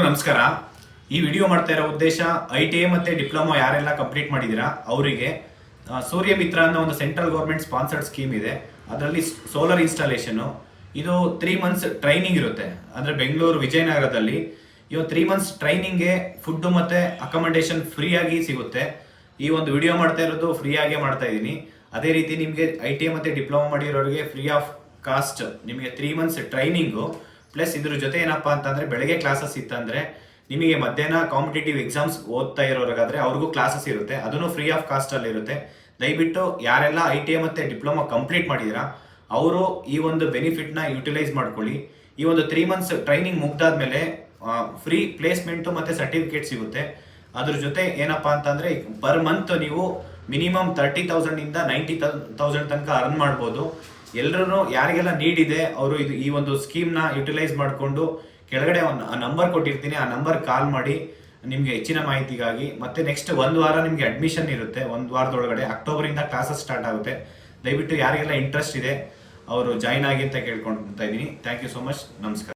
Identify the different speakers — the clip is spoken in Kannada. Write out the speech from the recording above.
Speaker 1: ನಮಸ್ಕಾರ. ಈ ವಿಡಿಯೋ ಮಾಡ್ತಾ ಇರೋ ಉದ್ದೇಶ ಐ ಟಿ ಐ ಮತ್ತೆ ಡಿಪ್ಲೊಮಾ ಯಾರೆಲ್ಲ ಕಂಪ್ಲೀಟ್ ಮಾಡಿದ್ದೀರಾ, ಅವರಿಗೆ ಸೂರ್ಯ ಮಿತ್ರ ಅನ್ನೋ ಒಂದು ಸೆಂಟ್ರಲ್ ಗೌರ್ಮೆಂಟ್ ಸ್ಪಾನ್ಸರ್ಡ್ ಸ್ಕೀಮ್ ಇದೆ. ಅದರಲ್ಲಿ ಸೋಲಾರ್ ಇನ್ಸ್ಟಾಲೇಷನ್ ಇದು ತ್ರೀ ಮಂತ್ಸ್ ಟ್ರೈನಿಂಗ್ ಇರುತ್ತೆ. ಅಂದರೆ ಬೆಂಗಳೂರು ವಿಜಯನಗರದಲ್ಲಿ. ಒಂದು ತ್ರೀ ಮಂತ್ಸ್ ಟ್ರೈನಿಂಗ್ಗೆ ಫುಡ್ ಮತ್ತೆ ಅಕಮಡೇಷನ್ ಫ್ರೀ ಆಗಿ ಸಿಗುತ್ತೆ. ಈ ಒಂದು ವಿಡಿಯೋ ಮಾಡ್ತಾ ಇರೋದು ಫ್ರೀ ಆಗೇ ಮಾಡ್ತಾ ಇದ್ದೀನಿ. ಅದೇ ರೀತಿ ನಿಮಗೆ ಐ ಟಿ ಐ ಮತ್ತೆ ಡಿಪ್ಲೊಮಾ ಮಾಡಿರೋರಿಗೆ ಫ್ರೀ ಆಫ್ ಕಾಸ್ಟ್ ನಿಮಗೆ ತ್ರೀ ಮಂತ್ಸ್ ಟ್ರೈನಿಂಗು ಪ್ಲಸ್ ಇದ್ರ ಜೊತೆ ಏನಪ್ಪ ಅಂತಂದ್ರೆ ಬೆಳಗ್ಗೆ ಕ್ಲಾಸಸ್ ಇತ್ತಂದ್ರೆ ನಿಮಗೆ ಮಧ್ಯಾಹ್ನ ಕಾಂಪಿಟೇಟಿವ್ ಎಕ್ಸಾಮ್ಸ್ ಓದ್ತಾ ಇರೋರಿಗಾದ್ರೆ ಅವ್ರಿಗೂ ಕ್ಲಾಸಸ್ ಇರುತ್ತೆ. ಅದನ್ನು ಫ್ರೀ ಆಫ್ ಕಾಸ್ಟ್ ಅಲ್ಲಿ ಇರುತ್ತೆ. ದಯವಿಟ್ಟು ಯಾರೆಲ್ಲ ಐ ಟಿ ಐ ಮತ್ತೆ ಡಿಪ್ಲೊಮಾ ಕಂಪ್ಲೀಟ್ ಮಾಡಿದಿರಾ, ಅವರು ಈ ಒಂದು ಬೆನಿಫಿಟ್ನ ಯುಟಿಲೈಸ್ ಮಾಡ್ಕೊಳ್ಳಿ. ಈ ಒಂದು ತ್ರೀ ಮಂತ್ಸ್ ಟ್ರೈನಿಂಗ್ ಮುಗ್ದಾದ್ಮೇಲೆ ಫ್ರೀ ಪ್ಲೇಸ್ಮೆಂಟು ಮತ್ತೆ ಸರ್ಟಿಫಿಕೇಟ್ ಸಿಗುತ್ತೆ. ಅದ್ರ ಜೊತೆ ಏನಪ್ಪ ಅಂತಂದರೆ ಪರ್ ಮಂತ್ ನೀವು ಮಿನಿಮಮ್ ತರ್ಟಿ ತೌಸಂಡಿಂದ ನೈಂಟಿ ತೌಸಂಡ್ ತನಕ ಅರ್ನ್ ಮಾಡ್ಬೋದು. ಎಲ್ಲರೂ ಯಾರಿಗೆಲ್ಲ ನೀಡಿದೆ ಅವರು ಇದು ಈ ಒಂದು ಸ್ಕೀಮ್ನ ಯುಟಿಲೈಸ್ ಮಾಡಿಕೊಂಡು ಕೆಳಗಡೆ ಒಂದು ನಂಬರ್ ಕೊಟ್ಟಿರ್ತೀನಿ, ಆ ನಂಬರ್ ಕಾಲ್ ಮಾಡಿ ನಿಮಗೆ ಹೆಚ್ಚಿನ ಮಾಹಿತಿಗಾಗಿ. ಮತ್ತೆ ನೆಕ್ಸ್ಟ್ ಒಂದು ವಾರ ನಿಮಗೆ ಅಡ್ಮಿಷನ್ ಇರುತ್ತೆ, ಒಂದು ವಾರದೊಳಗಡೆ. ಅಕ್ಟೋಬರ್ ಇಂದ ಕ್ಲಾಸಸ್ ಸ್ಟಾರ್ಟ್ ಆಗುತ್ತೆ. ದಯವಿಟ್ಟು ಯಾರಿಗೆಲ್ಲ ಇಂಟ್ರೆಸ್ಟ್ ಇದೆ, ಅವರು ಜಾಯ್ನ್ ಆಗಿ ಅಂತ ಕೇಳ್ಕೊಳ್ತಾ ಇದ್ದೀನಿ. ಥ್ಯಾಂಕ್ ಯು ಸೋ ಮಚ್ ನಮಸ್ಕಾರ.